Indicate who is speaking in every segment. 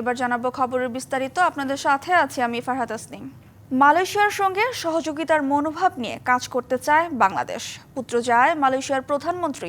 Speaker 1: এবার জানাবো খবরের বিস্তারিত আপনাদের সাথে আছি আমি ফারহাত আসলিম মালয়েশিয়ার সঙ্গে সহযোগিতার মনোভাব নিয়ে কাজ করতে চায় বাংলাদেশ পুত্র যায় মালয়েশিয়ার প্রধানমন্ত্রী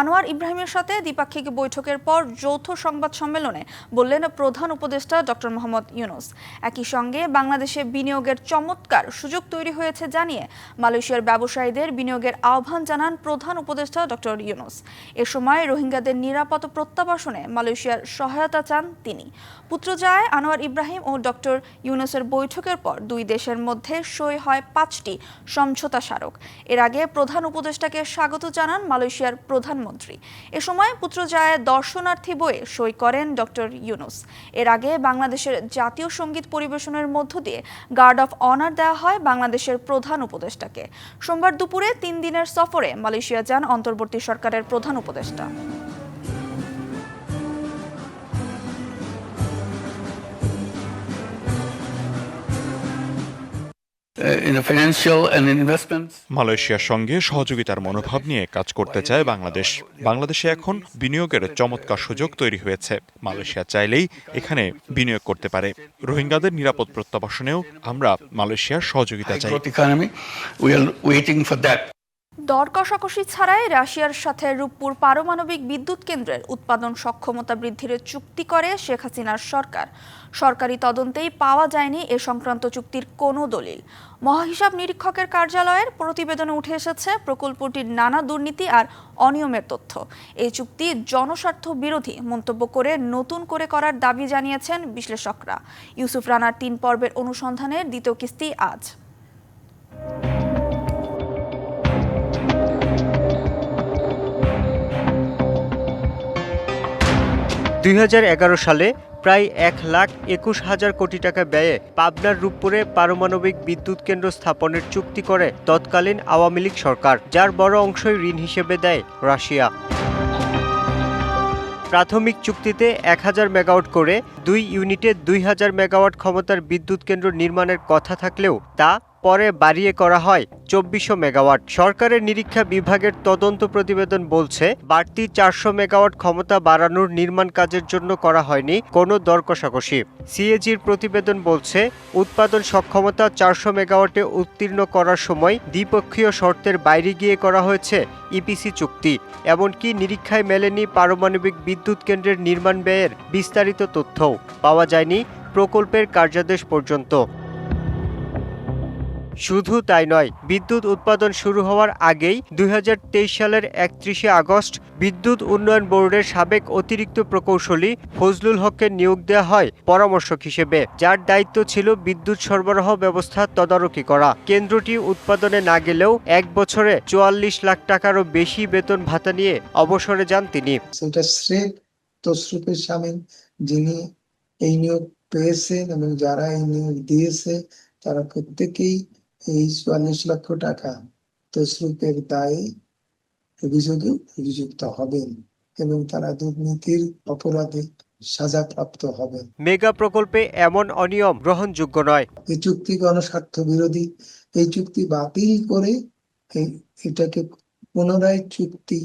Speaker 1: আনোয়ার ইব্রাহিমের সাথে দ্বিপাক্ষিক বৈঠকের পর যৌথ সংবাদ সম্মেলনে বললেন প্রধান উপদেষ্টা ডক্টর মোহাম্মদ ইউনুস একই সঙ্গে বাংলাদেশে বিনিয়োগের চমৎকার সুযোগ তৈরি হয়েছে জানিয়ে মালয়েশিয়ার ব্যবসায়ীদের বিনিয়োগের আহ্বান জানান প্রধান উপদেষ্টা ডক্টর ইউনুস এ সময় রোহিঙ্গাদের নিরাপদ প্রত্যাবাসনে মালয়েশিয়ার সহায়তা চান তিনি পুত্র যায় আনোয়ার ইব্রাহিম ও ডক্টর ইউনুসের বৈঠকের পর দুই দেশ দেশের মধ্যে সই হয় পাঁচটি সমঝোতা স্মারক এর আগে প্রধান উপদেষ্টাকে স্বাগত জানান মালয়েশিয়ার প্রধানমন্ত্রী এ সময় পুত্রজায়ায় দর্শনার্থী বয়ে সই করেন ডক্টর ইউনুস এর আগে বাংলাদেশের জাতীয় সঙ্গীত পরিবেশনের মধ্য দিয়ে গার্ড অফ অনার দেওয়া হয় বাংলাদেশের প্রধান উপদেষ্টাকে সোমবার দুপুরে তিন দিনের সফরে মালয়েশিয়া যান অন্তর্বর্তী সরকারের প্রধান উপদেষ্টা
Speaker 2: Uh, মালয়েশিয়ার সঙ্গে সহযোগিতার মনোভাব নিয়ে কাজ করতে চায় বাংলাদেশ বাংলাদেশে এখন বিনিয়োগের চমৎকার সুযোগ তৈরি হয়েছে মালয়েশিয়া চাইলেই এখানে বিনিয়োগ করতে পারে রোহিঙ্গাদের নিরাপদ প্রত্যাবাসনেও আমরা মালয়েশিয়ার সহযোগিতা চাই
Speaker 1: দর কষাকষি ছাড়াই রাশিয়ার সাথে রূপপুর পারমাণবিক বিদ্যুৎ কেন্দ্রের উৎপাদন সক্ষমতা বৃদ্ধির চুক্তি করে শেখ হাসিনার সরকার সরকারি তদন্তেই পাওয়া যায়নি এ সংক্রান্ত চুক্তির কোনো দলিল মহাহিসাব নিরীক্ষকের কার্যালয়ের প্রতিবেদনে উঠে এসেছে প্রকল্পটির নানা দুর্নীতি আর অনিয়মের তথ্য এই চুক্তি জনস্বার্থ বিরোধী মন্তব্য করে নতুন করে করার দাবি জানিয়েছেন বিশ্লেষকরা ইউসুফ রানার তিন পর্বের অনুসন্ধানের দ্বিতীয় কিস্তি আজ
Speaker 3: দুই সালে প্রায় এক লাখ একুশ হাজার কোটি টাকা ব্যয়ে পাবনার রূপপুরে পারমাণবিক বিদ্যুৎ কেন্দ্র স্থাপনের চুক্তি করে তৎকালীন আওয়ামী লীগ সরকার যার বড় অংশই ঋণ হিসেবে দেয় রাশিয়া প্রাথমিক চুক্তিতে এক হাজার মেগাওয়াট করে দুই ইউনিটে দুই হাজার মেগাওয়াট ক্ষমতার বিদ্যুৎ কেন্দ্র নির্মাণের কথা থাকলেও তা পরে বাড়িয়ে করা হয় চব্বিশশো মেগাওয়াট সরকারের নিরীক্ষা বিভাগের তদন্ত প্রতিবেদন বলছে বাড়তি চারশো মেগাওয়াট ক্ষমতা বাড়ানোর নির্মাণ কাজের জন্য করা হয়নি কোনো দর সিএজির প্রতিবেদন বলছে উৎপাদন সক্ষমতা চারশো মেগাওয়াটে উত্তীর্ণ করার সময় দ্বিপক্ষীয় শর্তের বাইরে গিয়ে করা হয়েছে ইপিসি চুক্তি এমনকি নিরীক্ষায় মেলেনি পারমাণবিক বিদ্যুৎ কেন্দ্রের নির্মাণ ব্যয়ের বিস্তারিত তথ্যও পাওয়া যায়নি প্রকল্পের কার্যাদেশ পর্যন্ত শুধু তাই নয় বিদ্যুৎ উৎপাদন শুরু হওয়ার আগেই দুই সালের একত্রিশে আগস্ট বিদ্যুৎ উন্নয়ন বোর্ডের সাবেক অতিরিক্ত প্রকৌশলী ফজলুল হককে নিয়োগ দেওয়া হয় পরামর্শক হিসেবে যার দায়িত্ব ছিল বিদ্যুৎ সরবরাহ ব্যবস্থা তদারকি করা কেন্দ্রটি উৎপাদনে না গেলেও এক বছরে চুয়াল্লিশ লাখ টাকারও বেশি বেতন ভাতা নিয়ে অবসরে যান তিনি
Speaker 4: তসরুফের যিনি এই নিয়োগ পেয়েছেন এবং যারা এই নিয়োগ দিয়েছে তারা প্রত্যেকেই এই চুয়াল্লিশ লক্ষ টাকা তসরুপের দায়ে অভিযোগে অভিযুক্ত হবেন এবং তারা দুর্নীতির অপরাধে সাজাপ্রাপ্ত হবেন
Speaker 3: মেগা প্রকল্পে এমন অনিয়ম গ্রহণযোগ্য নয়
Speaker 4: এই চুক্তি গণস্বার্থ বিরোধী এই চুক্তি বাতিল করে এটাকে পুনরায় চুক্তি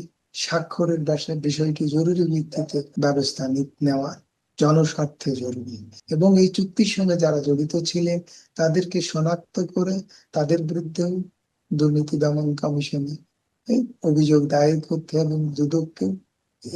Speaker 4: স্বাক্ষরের বিষয়টি জরুরি ভিত্তিতে ব্যবস্থা নেওয়া জনস্বার্থে জরুরি এবং এই চুক্তির সঙ্গে যারা জড়িত ছিলেন তাদেরকে শনাক্ত করে তাদের বিরুদ্ধেও দুর্নীতি দমন কমিশনে অভিযোগ দায়ের করতে এবং দুদককে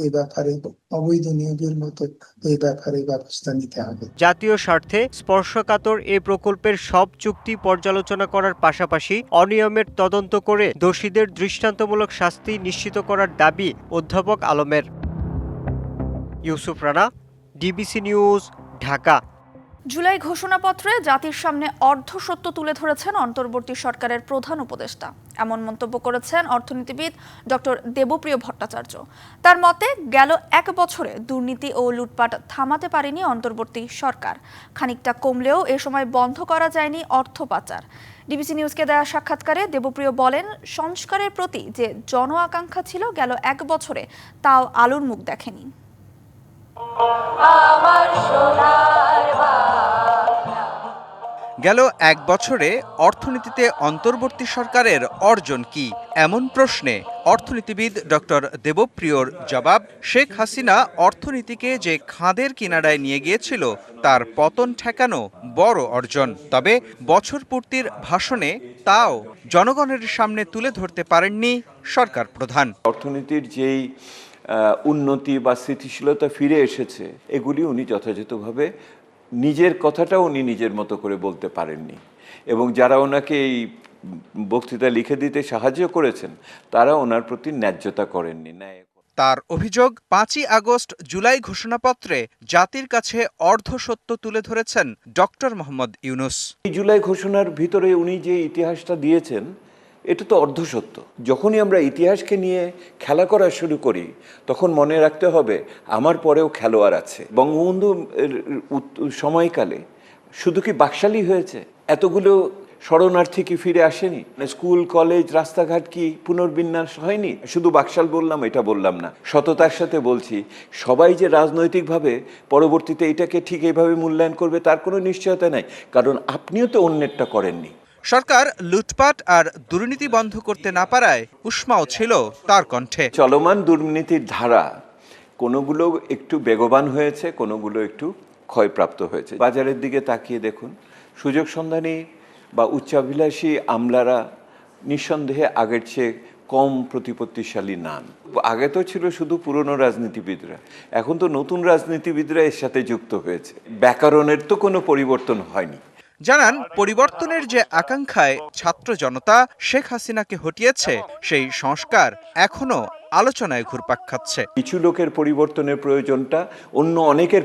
Speaker 4: এই ব্যাপারে অবৈধ নিয়োগের মতো এই ব্যাপারে ব্যবস্থা নিতে হবে
Speaker 3: জাতীয় স্বার্থে স্পর্শকাতর এই প্রকল্পের সব চুক্তি পর্যালোচনা করার পাশাপাশি অনিয়মের তদন্ত করে দোষীদের দৃষ্টান্তমূলক শাস্তি নিশ্চিত করার দাবি অধ্যাপক আলমের Yusuf Rana DBC news Dhaka
Speaker 1: July ঘোষণাপত্রে জাতির সামনে অর্ধসত্য তুলে ধরেছেন অন্তর্বর্তী সরকারের প্রধান উপদেষ্টা এমন মন্তব্য করেছেন অর্থনীতিবিদ ডক্টর দেবপ্রিয় ভট্টাচার্য তার মতে গেল এক বছরে দুর্নীতি ও লুটপাট থামাতে পারেনি অন্তর্বর্তী সরকার খানিকটা কমলেও এ সময় বন্ধ করা যায়নি অর্থ পাচার ডিবিসি নিউজকে দেয়া সাক্ষাৎকারে দেবপ্রিয় বলেন সংস্কারের প্রতি যে জন আকাঙ্ক্ষা ছিল গেল এক বছরে তাও আলোর মুখ দেখেনি
Speaker 3: গেল এক বছরে অর্থনীতিতে অন্তর্বর্তী সরকারের অর্জন কি এমন প্রশ্নে অর্থনীতিবিদ ডক্টর দেবপ্রিয়র জবাব শেখ হাসিনা অর্থনীতিকে যে খাঁদের কিনারায় নিয়ে গিয়েছিল তার পতন ঠেকানো বড় অর্জন তবে বছর পূর্তির ভাষণে তাও জনগণের সামনে তুলে ধরতে পারেননি সরকার প্রধান
Speaker 5: অর্থনীতির যেই উন্নতি বা স্থিতিশীলতা ফিরে এসেছে এগুলি উনি যথাযথভাবে নিজের কথাটা উনি নিজের মতো করে বলতে পারেননি এবং যারা ওনাকে এই বক্তৃতা লিখে দিতে সাহায্য করেছেন তারা ওনার প্রতি ন্যায্যতা করেননি ন্যায়
Speaker 3: তার অভিযোগ পাঁচই আগস্ট জুলাই ঘোষণাপত্রে জাতির কাছে অর্ধ সত্য তুলে ধরেছেন ডক্টর মোহাম্মদ ইউনুস
Speaker 5: জুলাই ঘোষণার ভিতরে উনি যে ইতিহাসটা দিয়েছেন এটা তো অর্ধসত্য যখনই আমরা ইতিহাসকে নিয়ে খেলা করা শুরু করি তখন মনে রাখতে হবে আমার পরেও খেলোয়াড় আছে বঙ্গবন্ধু সময়কালে শুধু কি বাকশালী হয়েছে এতগুলো শরণার্থী কি ফিরে আসেনি মানে স্কুল কলেজ রাস্তাঘাট কি পুনর্বিন্যাস হয়নি শুধু বাকশাল বললাম এটা বললাম না সততার সাথে বলছি সবাই যে রাজনৈতিকভাবে পরবর্তীতে এটাকে ঠিক এইভাবে মূল্যায়ন করবে তার কোনো নিশ্চয়তা নাই কারণ আপনিও তো অন্যেরটা করেননি
Speaker 3: সরকার লুটপাট আর দুর্নীতি বন্ধ করতে না পারায় উষ্মাও ছিল তার কণ্ঠে
Speaker 5: চলমান দুর্নীতির ধারা কোনোগুলো একটু বেগবান হয়েছে কোনোগুলো একটু ক্ষয়প্রাপ্ত হয়েছে বাজারের দিকে তাকিয়ে দেখুন সুযোগ সন্ধানী বা উচ্চাভিলাষী আমলারা নিঃসন্দেহে আগের চেয়ে কম প্রতিপত্তিশালী নান আগে তো ছিল শুধু পুরনো রাজনীতিবিদরা এখন তো নতুন রাজনীতিবিদরা এর সাথে যুক্ত হয়েছে ব্যাকরণের তো কোনো পরিবর্তন হয়নি
Speaker 3: জানান পরিবর্তনের যে আকাঙ্ক্ষায় ছাত্র জনতা শেখ হাসিনাকে হটিয়েছে সেই সংস্কার এখনো আলোচনায় ঘুরপাক খাচ্ছে
Speaker 5: কিছু লোকের পরিবর্তনের প্রয়োজনটা অন্য অনেকের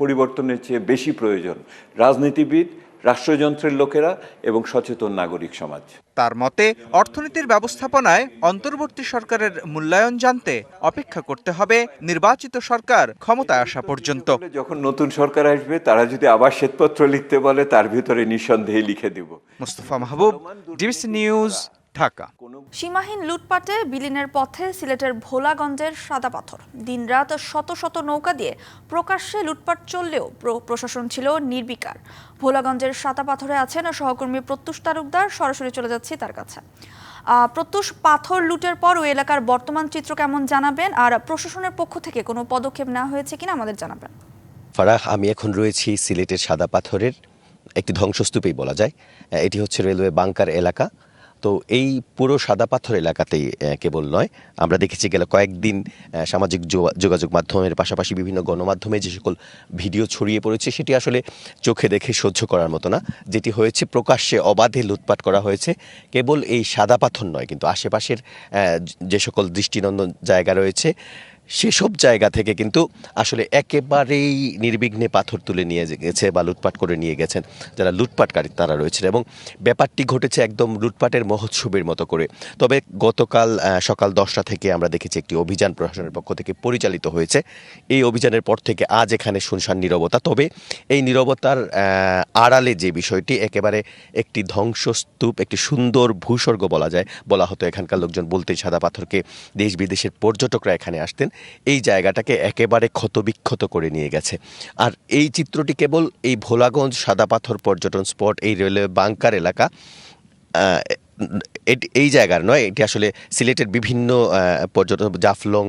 Speaker 5: পরিবর্তনের চেয়ে বেশি প্রয়োজন রাজনীতিবিদ রাষ্ট্রযন্ত্রের লোকেরা এবং সচেতন নাগরিক সমাজ
Speaker 3: তার মতে অর্থনীতির ব্যবস্থাপনায় অন্তর্বর্তী সরকারের মূল্যায়ন জানতে অপেক্ষা করতে হবে নির্বাচিত সরকার ক্ষমতায় আসা পর্যন্ত
Speaker 5: যখন নতুন সরকার আসবে তারা যদি আবার শ্বেতপত্র লিখতে বলে তার ভিতরে নিঃসন্দেহে লিখে দেব
Speaker 3: মুস্তফা মাহবুব ডিবিসি নিউজ ঢাকা
Speaker 1: সীমাহীন লুটপাটে বিলীনের পথে সিলেটের ভোলাগঞ্জের সাদা পাথর দিনরাত শত শত নৌকা দিয়ে প্রকাশ্যে লুটপাট চললেও প্রশাসন ছিল নির্বিকার ভোলাগঞ্জের সাদা পাথরে আছেন সহকর্মী প্রত্যুষ তালুকদার সরাসরি চলে যাচ্ছি তার কাছে প্রত্যুষ পাথর লুটের পর ওই এলাকার বর্তমান চিত্র কেমন জানাবেন আর প্রশাসনের পক্ষ থেকে কোনো পদক্ষেপ নেওয়া হয়েছে কিনা আমাদের জানাবেন
Speaker 6: ফারাহ আমি এখন রয়েছি সিলেটের সাদা পাথরের একটি ধ্বংসস্তূপেই বলা যায় এটি হচ্ছে রেলওয়ে বাংকার এলাকা তো এই পুরো সাদা পাথর এলাকাতেই কেবল নয় আমরা দেখেছি গেলে কয়েকদিন সামাজিক যোগাযোগ মাধ্যমের পাশাপাশি বিভিন্ন গণমাধ্যমে যে সকল ভিডিও ছড়িয়ে পড়েছে সেটি আসলে চোখে দেখে সহ্য করার মতো না যেটি হয়েছে প্রকাশ্যে অবাধে লুটপাট করা হয়েছে কেবল এই সাদা পাথর নয় কিন্তু আশেপাশের যে সকল দৃষ্টিনন্দন জায়গা রয়েছে সেসব জায়গা থেকে কিন্তু আসলে একেবারেই নির্বিঘ্নে পাথর তুলে নিয়ে গেছে বা লুটপাট করে নিয়ে গেছেন যারা লুটপাটকারী তারা রয়েছেন এবং ব্যাপারটি ঘটেছে একদম লুটপাটের মহোৎসবের মতো করে তবে গতকাল সকাল দশটা থেকে আমরা দেখেছি একটি অভিযান প্রশাসনের পক্ষ থেকে পরিচালিত হয়েছে এই অভিযানের পর থেকে আজ এখানে শুনশান নিরবতা তবে এই নিরবতার আড়ালে যে বিষয়টি একেবারে একটি ধ্বংসস্তূপ একটি সুন্দর ভূস্বর্গ বলা যায় বলা হতো এখানকার লোকজন বলতে সাদা পাথরকে দেশ বিদেশের পর্যটকরা এখানে আসতেন এই জায়গাটাকে একেবারে ক্ষতবিক্ষত করে নিয়ে গেছে আর এই চিত্রটি কেবল এই ভোলাগঞ্জ সাদাপাথর পর্যটন স্পট এই রেলওয়ে বাংকার এলাকা এই জায়গার নয় এটি আসলে সিলেটের বিভিন্ন পর্যটন জাফলং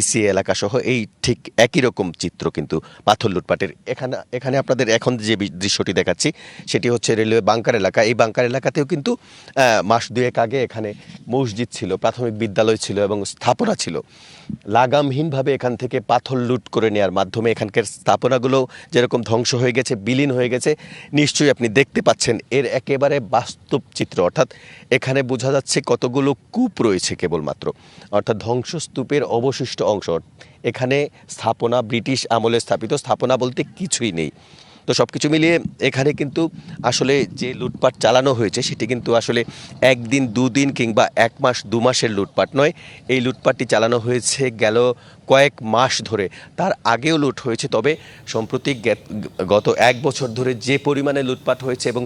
Speaker 6: ইসি e এলাকাসহ এই ঠিক একই রকম চিত্র কিন্তু পাথর লুটপাটের এখানে এখানে আপনাদের এখন যে দৃশ্যটি দেখাচ্ছি সেটি হচ্ছে রেলওয়ে বাংকার এলাকা এই বাংকার এলাকাতেও কিন্তু মাস দুয়েক আগে এখানে মসজিদ ছিল প্রাথমিক বিদ্যালয় ছিল এবং স্থাপনা ছিল লাগামহীনভাবে এখান থেকে পাথর লুট করে নেওয়ার মাধ্যমে এখানকার স্থাপনাগুলো যেরকম ধ্বংস হয়ে গেছে বিলীন হয়ে গেছে নিশ্চয়ই আপনি দেখতে পাচ্ছেন এর একেবারে বাস্তব চিত্র অর্থাৎ এখানে বোঝা যাচ্ছে কতগুলো কূপ রয়েছে কেবলমাত্র অর্থাৎ ধ্বংসস্তূপের অবশিষ্ট অংশ এখানে স্থাপনা ব্রিটিশ আমলে স্থাপিত স্থাপনা বলতে কিছুই নেই তো সব কিছু মিলিয়ে এখানে কিন্তু আসলে যে লুটপাট চালানো হয়েছে সেটি কিন্তু আসলে একদিন দুদিন কিংবা এক মাস দু মাসের লুটপাট নয় এই লুটপাটটি চালানো হয়েছে গেল কয়েক মাস ধরে তার আগেও লুট হয়েছে তবে সম্প্রতি গত এক বছর ধরে যে পরিমাণে লুটপাট হয়েছে এবং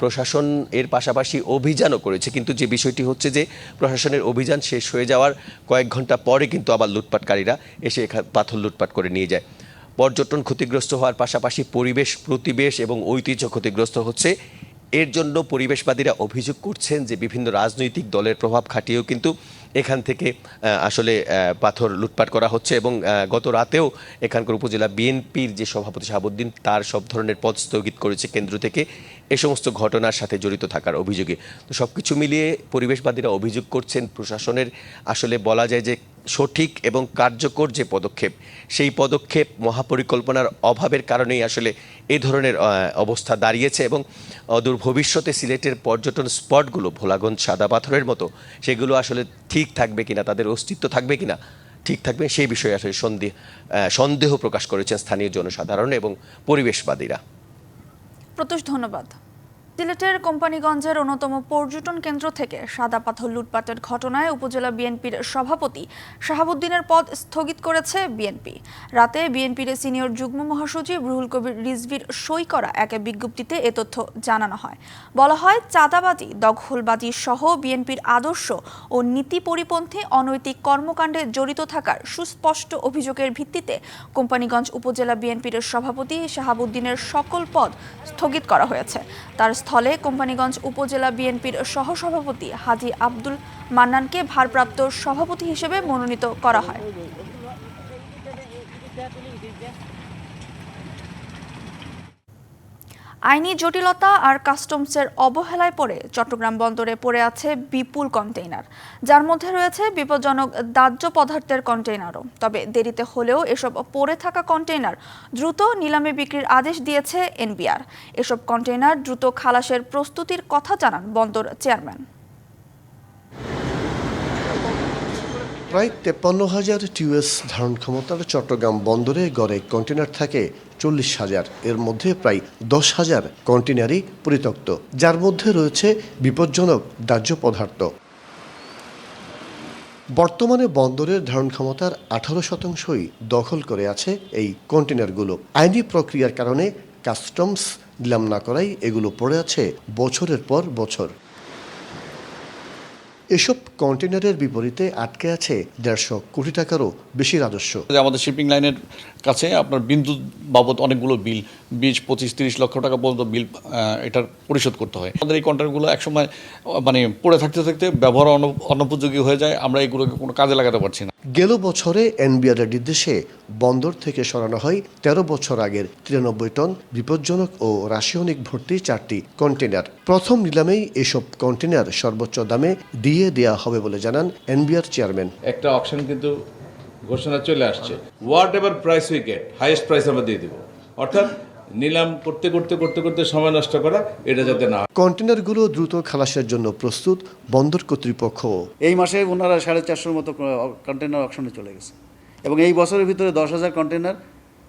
Speaker 6: প্রশাসন এর পাশাপাশি অভিযানও করেছে কিন্তু যে বিষয়টি হচ্ছে যে প্রশাসনের অভিযান শেষ হয়ে যাওয়ার কয়েক ঘন্টা পরে কিন্তু আবার লুটপাটকারীরা এসে পাথর লুটপাট করে নিয়ে যায় পর্যটন ক্ষতিগ্রস্ত হওয়ার পাশাপাশি পরিবেশ প্রতিবেশ এবং ঐতিহ্য ক্ষতিগ্রস্ত হচ্ছে এর জন্য পরিবেশবাদীরা অভিযোগ করছেন যে বিভিন্ন রাজনৈতিক দলের প্রভাব খাটিয়েও কিন্তু এখান থেকে আসলে পাথর লুটপাট করা হচ্ছে এবং গত রাতেও এখানকার উপজেলা বিএনপির যে সভাপতি শাহাবুদ্দিন তার সব ধরনের পদ স্থগিত করেছে কেন্দ্র থেকে এ সমস্ত ঘটনার সাথে জড়িত থাকার অভিযোগে তো সব কিছু মিলিয়ে পরিবেশবাদীরা অভিযোগ করছেন প্রশাসনের আসলে বলা যায় যে সঠিক এবং কার্যকর যে পদক্ষেপ সেই পদক্ষেপ মহাপরিকল্পনার অভাবের কারণেই আসলে এ ধরনের অবস্থা দাঁড়িয়েছে এবং অদূর ভবিষ্যতে সিলেটের পর্যটন স্পটগুলো ভোলাগঞ্জ সাদা পাথরের মতো সেগুলো আসলে ঠিক থাকবে কিনা তাদের অস্তিত্ব থাকবে কিনা ঠিক থাকবে সেই বিষয়ে আসলে সন্দেহ সন্দেহ প্রকাশ করেছেন স্থানীয় জনসাধারণ এবং পরিবেশবাদীরা
Speaker 1: প্রত্যুষ ধন্যবাদ সিলেটের কোম্পানিগঞ্জের অন্যতম পর্যটন কেন্দ্র থেকে সাদা পাথর লুটপাটের ঘটনায় উপজেলা বিএনপির সভাপতি শাহাবুদ্দিনের পদ স্থগিত করেছে বিএনপি রাতে বিএনপির সিনিয়র যুগ্ম মহাসচিব রুহুল কবির রিজভির সই করা এক বিজ্ঞপ্তিতে এ তথ্য জানানো হয় বলা হয় চাঁদাবাজি দখলবাজি সহ বিএনপির আদর্শ ও নীতি পরিপন্থী অনৈতিক কর্মকাণ্ডে জড়িত থাকার সুস্পষ্ট অভিযোগের ভিত্তিতে কোম্পানিগঞ্জ উপজেলা বিএনপির সভাপতি শাহাবুদ্দিনের সকল পদ স্থগিত করা হয়েছে তার স্থলে কোম্পানিগঞ্জ উপজেলা বিএনপির সহসভাপতি হাজি আব্দুল মান্নানকে ভারপ্রাপ্ত সভাপতি হিসেবে মনোনীত করা হয় আইনি জটিলতা আর কাস্টমসের অবহেলায় পড়ে চট্টগ্রাম বন্দরে পড়ে আছে বিপুল কন্টেইনার যার মধ্যে রয়েছে বিপজ্জনক দাহ্য পদার্থের কন্টেইনারও তবে দেরিতে হলেও এসব পড়ে থাকা কন্টেইনার দ্রুত নিলামে বিক্রির আদেশ দিয়েছে এনবিআর এসব কন্টেইনার দ্রুত খালাসের প্রস্তুতির কথা জানান বন্দর চেয়ারম্যান
Speaker 7: প্রায় তেপ্পান্ন হাজার টিউএস ধারণ ক্ষমতার চট্টগ্রাম বন্দরে গড়ে কন্টেনার থাকে চল্লিশ হাজার এর মধ্যে প্রায় দশ হাজার কন্টেনারই পরিত্যক্ত যার মধ্যে রয়েছে বিপজ্জনক দাহ্য পদার্থ বর্তমানে বন্দরের ধারণ ক্ষমতার আঠারো শতাংশই দখল করে আছে এই কন্টেনারগুলো আইনি প্রক্রিয়ার কারণে কাস্টমস নিলাম না করাই এগুলো পড়ে আছে বছরের পর বছর এসব কন্টেনারের বিপরীতে আটকে আছে দেড়শো কোটি টাকারও বেশি রাজস্ব
Speaker 8: আমাদের শিপিং লাইনের কাছে আপনার বিন্দু বাবদ অনেকগুলো বিল বিশ পঁচিশ তিরিশ লক্ষ টাকা পর্যন্ত বিল এটার পরিশোধ করতে হয় আমাদের এই কন্টেনারগুলো একসময় মানে পড়ে থাকতে থাকতে ব্যবহার অনুপযোগী হয়ে যায় আমরা এগুলোকে কোনো কাজে লাগাতে পারছি না
Speaker 7: গেল বছরে এনবিআরের নির্দেশে বন্দর থেকে সরানো হয় ১৩ বছর আগের তিরানব্বই টন বিপজ্জনক ও রাসায়নিক ভর্তি চারটি কন্টেনার প্রথম নিলামেই এসব কন্টেনার সর্বোচ্চ দামে দিয়ে দেয়া হবে বলে জানান এনবিআর চেয়ারম্যান
Speaker 9: একটা অপশন কিন্তু ঘোষণা চলে আসছে whatever price we get highest price আমরা দিয়ে দেবো অর্থাৎ নিলাম করতে করতে করতে করতে সময় নষ্ট করা এটা যাতে না
Speaker 7: কন্টেনারগুলো দ্রুত খালাসের জন্য প্রস্তুত বন্দর কর্তৃপক্ষ
Speaker 10: এই মাসে ওনারা সাড়ে চারশোর মতো কন্টেনার অকশনে চলে গেছে এবং এই বছরের ভিতরে দশ হাজার কন্টেনার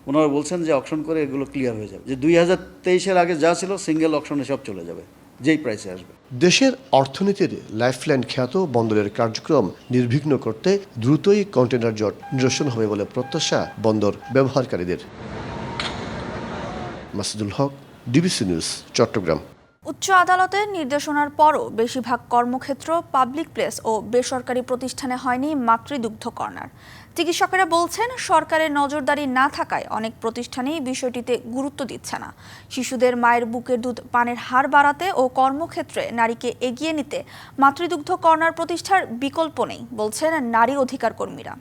Speaker 10: ওনারা বলছেন যে অকশন করে এগুলো ক্লিয়ার হয়ে যাবে যে দুই হাজার তেইশের আগে যা ছিল সিঙ্গেল অকশনে সব চলে যাবে যেই প্রাইসে আসবে
Speaker 7: দেশের অর্থনীতির লাইফলাইন খ্যাত বন্দরের কার্যক্রম নির্বিঘ্ন করতে দ্রুতই কন্টেনার জট নিরসন হবে বলে প্রত্যাশা বন্দর ব্যবহারকারীদের মাসুদুল হক ডিবিসি নিউজ চট্টগ্রাম
Speaker 1: উচ্চ আদালতের নির্দেশনার পরও বেশিরভাগ কর্মক্ষেত্র পাবলিক প্লেস ও বেসরকারি প্রতিষ্ঠানে হয়নি মাতৃদুগ্ধ কর্নার চিকিৎসকেরা বলছেন সরকারের নজরদারি না থাকায় অনেক প্রতিষ্ঠানেই বিষয়টিতে গুরুত্ব দিচ্ছে না শিশুদের মায়ের বুকের দুধ পানের হার বাড়াতে ও কর্মক্ষেত্রে নারীকে এগিয়ে নিতে মাতৃদুগ্ধ কর্নার প্রতিষ্ঠার বিকল্প নেই বলছেন নারী অধিকার কর্মীরা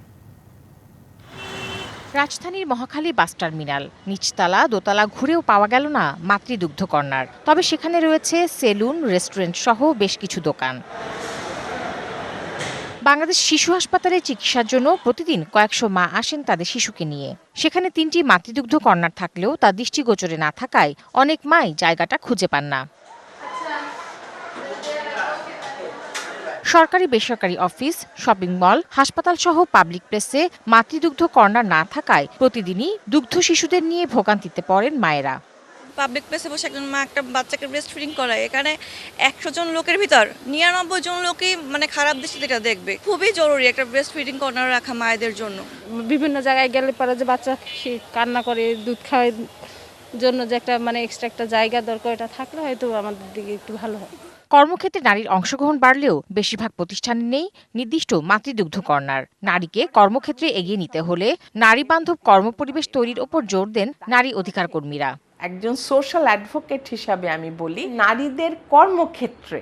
Speaker 11: রাজধানীর মহাখালী বাস টার্মিনাল নিচতলা দোতলা ঘুরেও পাওয়া গেল না মাতৃদুগ্ধ কর্নার তবে সেখানে রয়েছে সেলুন রেস্টুরেন্ট সহ বেশ কিছু দোকান বাংলাদেশ শিশু হাসপাতালে চিকিৎসার জন্য প্রতিদিন কয়েকশো মা আসেন তাদের শিশুকে নিয়ে সেখানে তিনটি মাতৃদুগ্ধ কর্নার থাকলেও তা দৃষ্টিগোচরে না থাকায় অনেক মাই জায়গাটা খুঁজে পান না সরকারি বেসরকারি অফিস শপিং মল হাসপাতাল সহ পাবলিক প্লেসে মাতৃদুগ্ধ কর্নার না থাকায় প্রতিদিনই দুগ্ধ শিশুদের নিয়ে ভোগান্তিতে পড়েন মায়েরা
Speaker 12: পাবলিক প্লেসে বসে একজন মা একটা বাচ্চাকে ব্রেস্ট ফিডিং করায় এখানে একশো জন লোকের ভিতর নিরানব্বই জন লোকই মানে খারাপ দৃষ্টিতে এটা দেখবে খুবই জরুরি একটা ব্রেস্ট ফিডিং কর্নার রাখা মায়েদের জন্য
Speaker 13: বিভিন্ন জায়গায় গেলে পরে যে বাচ্চা কান্না করে দুধ খাওয়ার জন্য যে একটা মানে এক্সট্রা একটা জায়গা দরকার এটা থাকলে হয়তো আমাদের দিকে একটু ভালো হয়
Speaker 11: কর্মক্ষেত্রে নারীর অংশগ্রহণ বাড়লেও বেশিরভাগ প্রতিষ্ঠানে নেই নির্দিষ্ট মাতৃদুগ্ধ কর্নার নারীকে কর্মক্ষেত্রে এগিয়ে নিতে হলে নারী বান্ধব কর্মপরিবেশ তৈরির ওপর জোর দেন নারী অধিকার কর্মীরা
Speaker 14: একজন সোশ্যাল অ্যাডভোকেট হিসাবে আমি বলি নারীদের কর্মক্ষেত্রে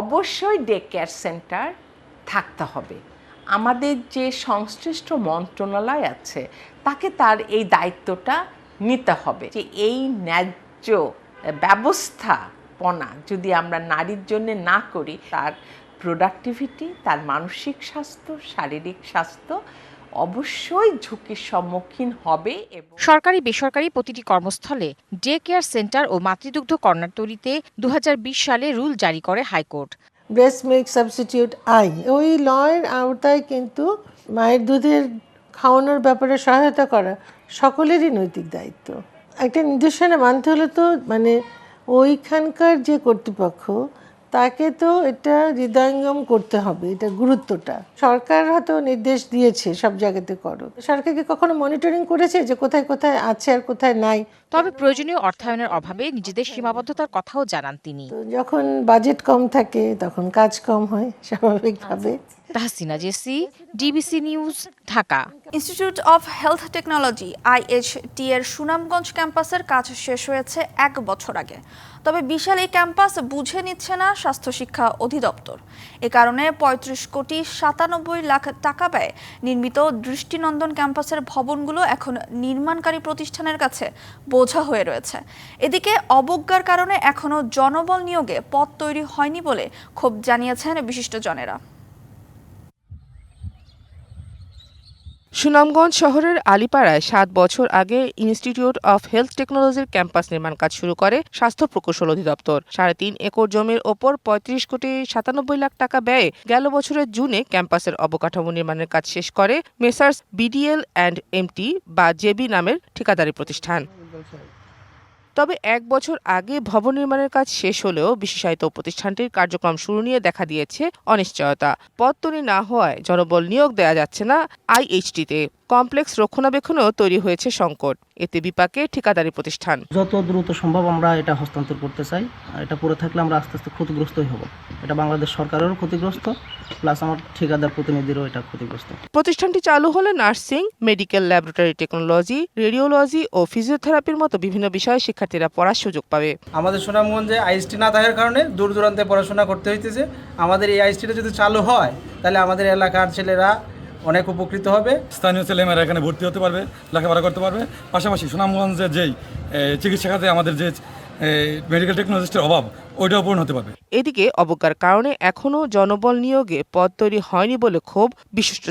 Speaker 14: অবশ্যই ডে কেয়ার সেন্টার থাকতে হবে আমাদের যে সংশ্লিষ্ট মন্ত্রণালয় আছে তাকে তার এই দায়িত্বটা নিতে হবে যে এই ন্যায্য ব্যবস্থা পনা যদি আমরা নারীর জন্য না করি তার প্রোডাক্টিভিটি তার মানসিক স্বাস্থ্য শারীরিক স্বাস্থ্য অবশ্যই ঝুঁকির সম্মুখীন হবে
Speaker 11: সরকারি বেসরকারি প্রতিটি কর্মস্থলে ডে কেয়ার সেন্টার ও মাতৃদুগ্ধ কর্নার তৈরিতে দু সালে রুল জারি করে হাইকোর্ট
Speaker 15: ব্রেস্ট মিল্ক সাবস্টিটিউট আইন ওই লয়ের আওতায় কিন্তু মায়ের দুধের খাওয়ানোর ব্যাপারে সহায়তা করা সকলেরই নৈতিক দায়িত্ব একটা নির্দেশনা মানতে হলে তো মানে ওইখানকার যে কর্তৃপক্ষ তাকে তো এটা হৃদয়ঙ্গম করতে হবে এটা গুরুত্বটা সরকার হয়তো নির্দেশ দিয়েছে সব জায়গাতে করো সরকারকে কখনো মনিটরিং করেছে যে কোথায় কোথায় আছে আর কোথায় নাই তবে প্রয়োজনীয় অর্থায়নের অভাবে নিজেদের সীমাবদ্ধতার কথাও জানান তিনি যখন বাজেট কম থাকে তখন কাজ কম হয় স্বাভাবিকভাবে আচ্ছা, আচ্ছা। Tahsina Jesy DBC news Dhaka institute of health technology IHT এর সুনামগঞ্জ ক্যাম্পাসের কাজ শেষ হয়েছে এক বছর আগে তবে বিশাল এই ক্যাম্পাস বুঝে নিচ্ছে না স্বাস্থ্য শিক্ষা অধিদপ্তর এ কারণে ৩৫ কোটি সাতানব্বই লাখ টাকা ব্যয় নির্মিত দৃষ্টিনন্দন ক্যাম্পাসের ভবনগুলো এখন নির্মাণকারী প্রতিষ্ঠানের কাছে বোঝা হয়ে রয়েছে এদিকে অবজ্ঞার কারণে এখনও জনবল নিয়োগে পথ তৈরি হয়নি বলে ক্ষোভ জানিয়েছেন বিশিষ্টজনেরা সুনামগঞ্জ শহরের আলিপাড়ায় সাত বছর আগে ইনস্টিটিউট অফ হেলথ টেকনোলজির ক্যাম্পাস নির্মাণ কাজ শুরু করে স্বাস্থ্য প্রকৌশল অধিদপ্তর সাড়ে তিন একর জমির ওপর পঁয়ত্রিশ কোটি সাতানব্বই লাখ টাকা ব্যয়ে গেল বছরের জুনে ক্যাম্পাসের অবকাঠামো নির্মাণের কাজ শেষ করে মেসার্স বিডিএল অ্যান্ড এমটি বা জেবি নামের ঠিকাদারি প্রতিষ্ঠান তবে এক বছর আগে ভবন নির্মাণের কাজ শেষ হলেও বিশেষায়িত প্রতিষ্ঠানটির কার্যক্রম শুরু নিয়ে দেখা দিয়েছে অনিশ্চয়তা পদ তৈরি না হওয়ায় জনবল নিয়োগ দেওয়া যাচ্ছে না আইএইচটিতে কমপ্লেক্স রক্ষণাবেক্ষণেও তৈরি হয়েছে সংকট এতে বিপাকে ঠিকাদারি প্রতিষ্ঠান যত দ্রুত সম্ভব আমরা এটা হস্তান্তর করতে চাই এটা পড়ে থাকলে আমরা আস্তে আস্তে ক্ষতিগ্রস্তই হব এটা বাংলাদেশ সরকারেরও ক্ষতিগ্রস্ত প্লাস আমার ঠিকাদার প্রতিনিধিরও এটা ক্ষতিগ্রস্ত প্রতিষ্ঠানটি চালু হলে nursing medical laboratory technology radiology ও ফিজিওথেরাপির মতো বিভিন্ন বিষয়ে শিক্ষার্থীরা পড়ার সুযোগ পাবে আমাদের সুনামগঞ্জে আইএসটি না থাকার কারণে দূর দূরান্তে পড়াশোনা করতে হইতেছে আমাদের এই আইএসটিটা যদি চালু হয় তাহলে আমাদের এলাকার ছেলেরা অনেক উপকৃত হবে স্থানীয় ছেলেমেয়েরা এখানে ভর্তি হতে পারবে লেখাপড়া করতে পারবে পাশাপাশি সুনামগঞ্জের যেই চিকিৎসা খাতে আমাদের যে মেডিকেল টেকনোলজিস্টের অভাব ওইটাও পূরণ হতে পারবে এদিকে অবজ্ঞার কারণে এখনও জনবল নিয়োগে পদ তৈরি হয়নি বলে ক্ষোভ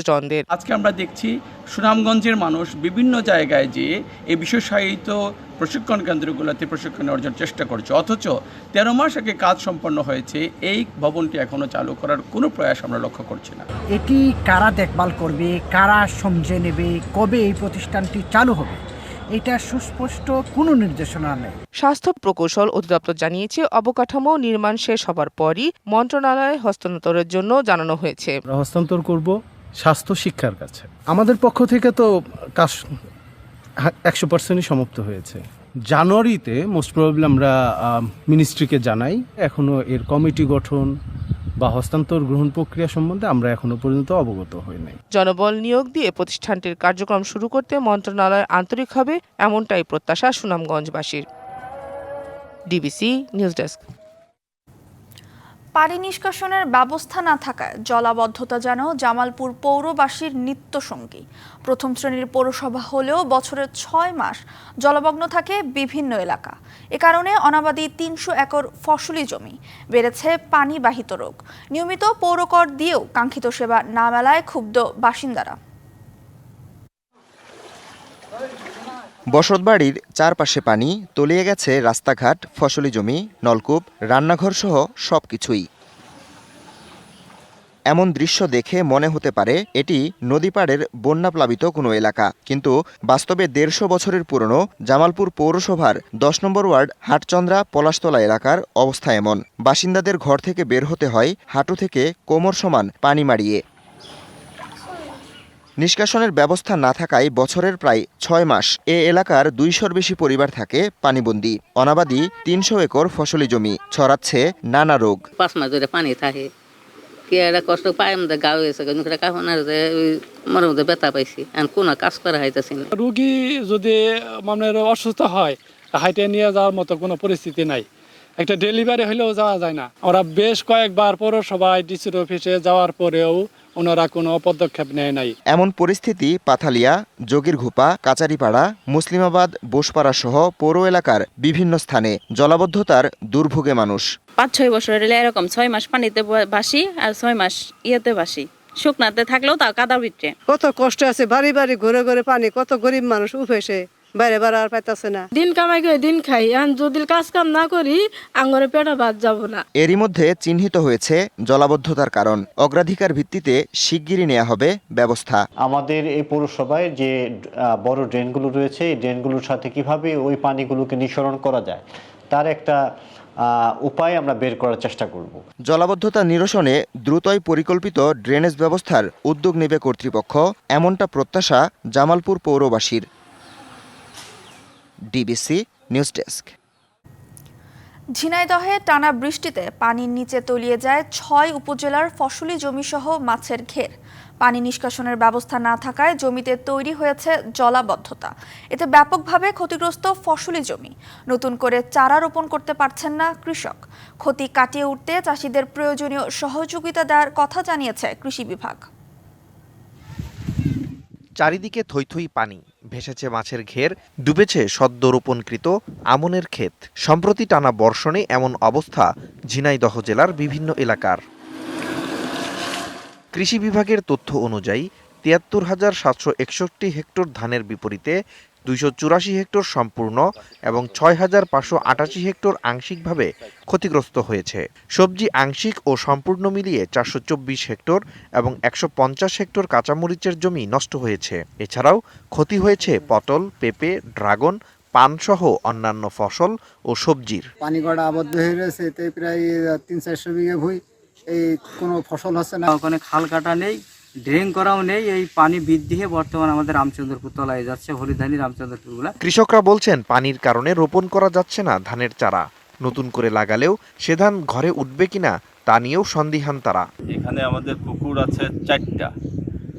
Speaker 15: চন্দ্রের আজকে আমরা দেখছি সুনামগঞ্জের মানুষ বিভিন্ন জায়গায় যেয়ে এই বিশেষায়িত প্রশিক্ষণ কেন্দ্রগুলোতে প্রশিক্ষণ অর্জন চেষ্টা করছে অথচ তেরো মাস আগে কাজ সম্পন্ন হয়েছে এই ভবনটি এখনও চালু করার কোনো প্রয়াস আমরা লক্ষ্য করছি না এটি কারা দেখভাল করবে কারা সমঝে নেবে কবে এই প্রতিষ্ঠানটি চালু হবে এটা সুস্পষ্ট কোনো নির্দেশনা নেই স্বাস্থ্য প্রকৌশল অধিদপ্তর জানিয়েছে অবকাঠামো নির্মাণ শেষ হবার পরই মন্ত্রণালয়ে হস্তান্তরের জন্য জানানো হয়েছে হস্তান্তর করব স্বাস্থ্য শিক্ষার কাছে আমাদের পক্ষ থেকে তো কাজ একশো পার্সেন্টই সমাপ্ত হয়েছে জানুয়ারিতে মোস্ট প্রবলেম আমরা মিনিস্ট্রিকে জানাই এখনও এর কমিটি গঠন বা হস্তান্তর গ্রহণ প্রক্রিয়া সম্বন্ধে আমরা এখনো পর্যন্ত অবগত হই নাই জনবল নিয়োগ দিয়ে প্রতিষ্ঠানটির কার্যক্রম শুরু করতে মন্ত্রণালয় আন্তরিক হবে এমনটাই প্রত্যাশা সুনামগঞ্জবাসীর ডিবিসি নিউজ ডেস্ক পানি নিষ্কাশনের ব্যবস্থা না থাকায় জলাবদ্ধতা যেন জামালপুর পৌরবাসীর সঙ্গী প্রথম শ্রেণীর পৌরসভা হলেও বছরের ছয় মাস জলমগ্ন থাকে বিভিন্ন এলাকা এ কারণে অনাবাদী তিনশো একর ফসলি জমি বেড়েছে পানিবাহিত রোগ নিয়মিত পৌরকর দিয়েও কাঙ্ক্ষিত সেবা না মেলায় ক্ষুব্ধ বাসিন্দারা বসতবাড়ির চারপাশে পানি তলিয়ে গেছে রাস্তাঘাট ফসলি জমি নলকূপ রান্নাঘরসহ সব কিছুই এমন দৃশ্য দেখে মনে হতে পারে এটি নদীপাড়ের বন্যাপ্লাবিত কোনো এলাকা কিন্তু বাস্তবে দেড়শো বছরের পুরনো জামালপুর পৌরসভার দশ নম্বর ওয়ার্ড হাটচন্দ্রা পলাশতলা এলাকার অবস্থা এমন বাসিন্দাদের ঘর থেকে বের হতে হয় হাঁটু থেকে কোমর সমান পানি মারিয়ে নিষ্কাশনের ব্যবস্থা না থাকায় বছরের প্রায় ছয় মাস এ এলাকার দুইশোর বেশি পরিবার থাকে পানিবন্দি অনাবাদি তিনশো একর ফসলি জমি ছড়াচ্ছে নানা রোগ পাঁচ মাস ধরে পানি থাকে একটা কষ্ট পাই আমাদের গা হয়েছে কিন্তু কাহনার যে মনের মধ্যে ব্যথা পাইছি আর কোনো কাজ করা হইতেছি না রুগী যদি মানে অসুস্থ হয় হাইটে নিয়ে যাওয়ার মতো কোনো পরিস্থিতি নাই একটা ডেলিভারি হলেও যাওয়া যায় না ওরা বেশ কয়েকবার পরও সবাই ডিসির অফিসে যাওয়ার পরেও ওনারা কোনো পদক্ষেপ নেয় নাই এমন পরিস্থিতি পাথালিয়া যোগীর ঘুপা কাচারিপাড়া মুসলিমাবাদ বোসপাড়া সহ পৌর এলাকার বিভিন্ন স্থানে জলাবদ্ধতার দুর্ভোগে মানুষ পাঁচ ছয় বছর এলে এরকম ছয় মাস পানিতে বাসি আর ছয় মাস ইয়েতে বাসি শুকনাতে থাকলেও তাও কাদা বিটে কত কষ্ট আছে বাড়ি বাড়ি ঘুরে ঘুরে পানি কত গরিব মানুষ উফেসে বাইরে বার আর পাইতেছে না দিন কামাই করে দিন খাই এখন যদি কাজ কাম না করি আঙ্গরে পেটা বাদ যাব না এরই মধ্যে চিহ্নিত হয়েছে জলাবদ্ধতার কারণ অগ্রাধিকার ভিত্তিতে শিগগিরই নেওয়া হবে ব্যবস্থা আমাদের এই পৌরসভায় যে বড় ড্রেনগুলো রয়েছে এই ড্রেনগুলোর সাথে কিভাবে ওই পানিগুলোকে নিঃসরণ করা যায় তার একটা উপায় আমরা বের করার চেষ্টা করব জলাবদ্ধতা নিরসনে দ্রুতই পরিকল্পিত ড্রেনেজ ব্যবস্থার উদ্যোগ নেবে কর্তৃপক্ষ এমনটা প্রত্যাশা জামালপুর পৌরবাসীর ডিবিসি নিউজ ডেস্ক ঝিনাইদহে টানা বৃষ্টিতে পানির নিচে তলিয়ে যায় ছয় উপজেলার ফসলি জমিসহ মাছের ঘের পানি নিষ্কাশনের ব্যবস্থা না থাকায় জমিতে তৈরি হয়েছে জলাবদ্ধতা এতে ব্যাপকভাবে ক্ষতিগ্রস্ত ফসলি জমি নতুন করে চারা রোপণ করতে পারছেন না কৃষক ক্ষতি কাটিয়ে উঠতে চাষিদের প্রয়োজনীয় সহযোগিতা দেওয়ার কথা জানিয়েছে কৃষি বিভাগ চারিদিকে থইথই পানি ভেসেছে মাছের ঘের ডুবেছে সদ্য রোপণকৃত আমনের ক্ষেত সম্প্রতি টানা বর্ষণে এমন অবস্থা ঝিনাইদহ জেলার বিভিন্ন এলাকার কৃষি বিভাগের তথ্য অনুযায়ী তিয়াত্তর হাজার সাতশো একষট্টি হেক্টর ধানের বিপরীতে দুইশো চুরাশি হেক্টর সম্পূর্ণ এবং ছয় হাজার পাঁচশো আটাশি হেক্টর আংশিকভাবে ক্ষতিগ্রস্ত হয়েছে সবজি আংশিক ও সম্পূর্ণ মিলিয়ে চারশো চব্বিশ হেক্টর এবং একশো পঞ্চাশ হেক্টর কাঁচামরিচের জমি নষ্ট হয়েছে এছাড়াও ক্ষতি হয়েছে পটল পেঁপে ড্রাগন পানসহ অন্যান্য ফসল ও সবজির পানি গড়া আবদ্ধ হয়ে রয়েছে প্রায় তিন চারশো বিঘা ভুই এই কোনো ফসল হচ্ছে না ওখানে খাল কাটা নেই ড্রেন করাও নেই এই পানি বৃদ্ধি হয়ে বর্তমান আমাদের রামচন্দ্রপুর তলায় যাচ্ছে হরিধানি রামচন্দ্রপুরগুলা কৃষকরা বলছেন পানির কারণে রোপণ করা যাচ্ছে না ধানের চারা নতুন করে লাগালেও সে ধান ঘরে উঠবে কিনা তা নিয়েও সন্দিহান তারা এখানে আমাদের পুকুর আছে চারটা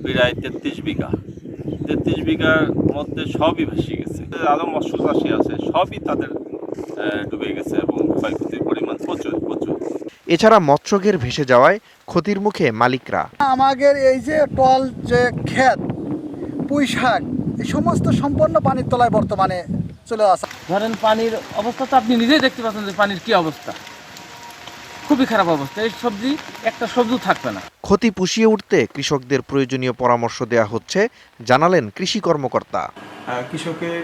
Speaker 15: প্রায় তেত্রিশ বিঘা তেত্রিশ বিঘার মধ্যে সবই ভেসে গেছে আরও মৎস্য চাষি আছে সবই তাদের ডুবে গেছে এবং ক্ষয়ক্ষতির পরিমাণ প্রচুর প্রচুর এছাড়া মৎস্যঘের ভেসে যাওয়ায় ক্ষতির মুখে মালিকরা আমাদের এই যে টল যে ক্ষেত পুঁই শাক এই সমস্ত সম্পূর্ণ পানির তলায় বর্তমানে চলে আসা ধরেন পানির অবস্থা তো আপনি নিজেই দেখতে পাচ্ছেন যে পানির কি অবস্থা খুবই খারাপ অবস্থা এই সবজি একটা সবজি থাকবে না ক্ষতি পুষিয়ে উঠতে কৃষকদের প্রয়োজনীয় পরামর্শ দেয়া হচ্ছে জানালেন কৃষি কর্মকর্তা কৃষকের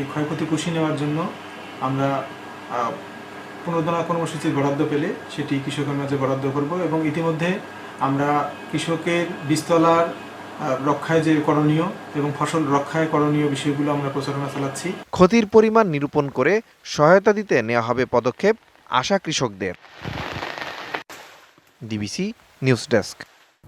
Speaker 15: এই ক্ষয়ক্ষতি পুষিয়ে নেওয়ার জন্য আমরা পুনরুদ্ধার কর্মসূচির বরাদ্দ পেলে সেটি কৃষকের মাঝে বরাদ্দ করব এবং ইতিমধ্যে আমরা কৃষকের বিস্তলার রক্ষায় যে করণীয় এবং ফসল রক্ষায় করণীয় বিষয়গুলো আমরা প্রচারণা চালাচ্ছি ক্ষতির পরিমাণ নিরূপণ করে সহায়তা দিতে নেওয়া হবে পদক্ষেপ আশা কৃষকদের ডিবিসি নিউজ ডেস্ক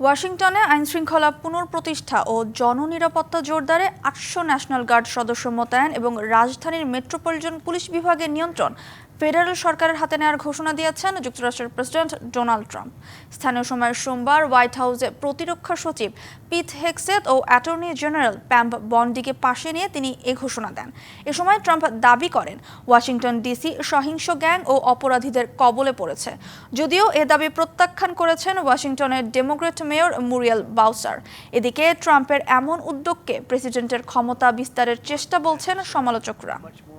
Speaker 15: ওয়াশিংটনে আইনশৃঙ্খলা পুনঃপ্রতিষ্ঠা ও জননিরাপত্তা জোরদারে আটশো ন্যাশনাল গার্ড সদস্য মোতায়েন এবং রাজধানীর মেট্রোপলিটন পুলিশ বিভাগের নিয়ন্ত্রণ ফেডারেল সরকারের হাতে নেওয়ার ঘোষণা দিয়েছেন যুক্তরাষ্ট্রের প্রেসিডেন্ট ডোনাল্ড ট্রাম্প স্থানীয় সময় সোমবার হোয়াইট হাউসে প্রতিরক্ষা সচিব পিথ হেক্সেত ও অ্যাটর্নি জেনারেল প্যাম্প বন্ডিকে পাশে নিয়ে তিনি এ ঘোষণা দেন এ সময় ট্রাম্প দাবি করেন ওয়াশিংটন ডিসি সহিংস গ্যাং ও অপরাধীদের কবলে পড়েছে যদিও এ দাবি প্রত্যাখ্যান করেছেন ওয়াশিংটনের ডেমোক্রেট মেয়র মুরিয়াল বাউসার এদিকে ট্রাম্পের এমন উদ্যোগকে প্রেসিডেন্টের ক্ষমতা বিস্তারের চেষ্টা বলছেন সমালোচকরা